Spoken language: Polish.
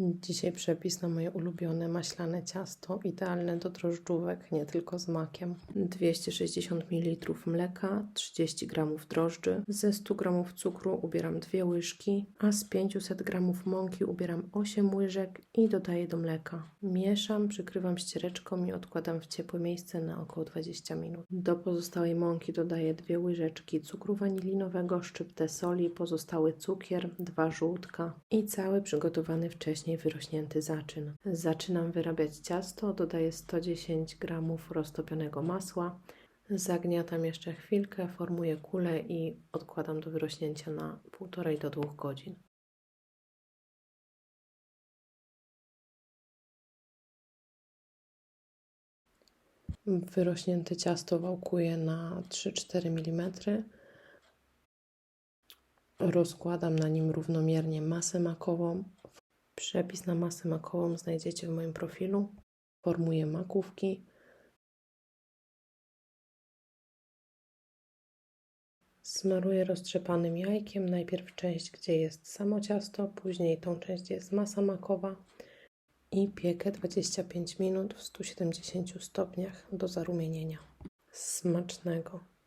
Dzisiaj przepis na moje ulubione maślane ciasto, idealne do drożdżówek, nie tylko z makiem. 260 ml mleka, 30 g drożdży, ze 100 g cukru ubieram 2 łyżki, a z 500 g mąki ubieram 8 łyżek i dodaję do mleka. Mieszam, przykrywam ściereczką i odkładam w ciepłe miejsce na około 20 minut. Do pozostałej mąki dodaję 2 łyżeczki cukru wanilinowego, szczyptę soli, pozostały cukier, 2 żółtka i cały przygotowany wcześniej wyrośnięty zaczyn. Zaczynam wyrabiać ciasto, dodaję 110 g roztopionego masła. Zagniatam jeszcze chwilkę, formuję kulę i odkładam do wyrośnięcia na 1,5 do 2 godzin. Wyrośnięte ciasto wałkuję na 3-4 mm. Rozkładam na nim równomiernie masę makową. Przepis na masę makową znajdziecie w moim profilu. Formuję makówki. Smaruję roztrzepanym jajkiem. Najpierw część, gdzie jest samo ciasto, później tą część, jest masa makowa. I piekę 25 minut w 170 stopniach do zarumienienia. Smacznego!